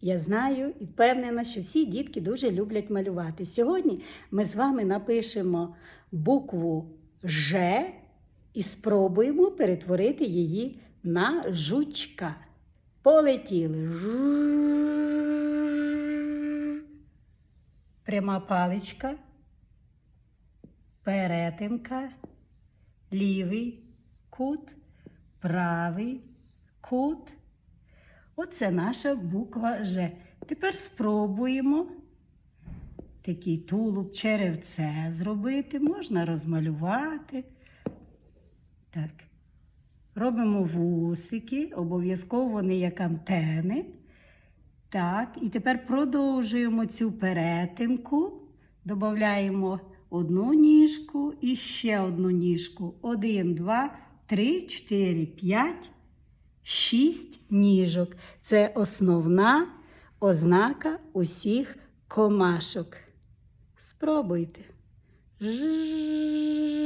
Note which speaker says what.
Speaker 1: Я знаю і впевнена, що всі дітки дуже люблять малювати. Сьогодні ми з вами напишемо букву Ж і спробуємо перетворити її на жучка. Полетіли. Пряма паличка, перетинка, лівий кут, правий кут. Оце наша буква Ж. Тепер спробуємо такий тулуб, черевце зробити. Можна розмалювати. Так. Робимо вусики, обов'язково вони як антени. Так, і тепер продовжуємо цю перетинку. Додаємо одну ніжку і ще одну ніжку. Один, два, три, чотири, п'ять, шість ніжок. Це основна ознака усіх комашок. Спробуйте. Ж.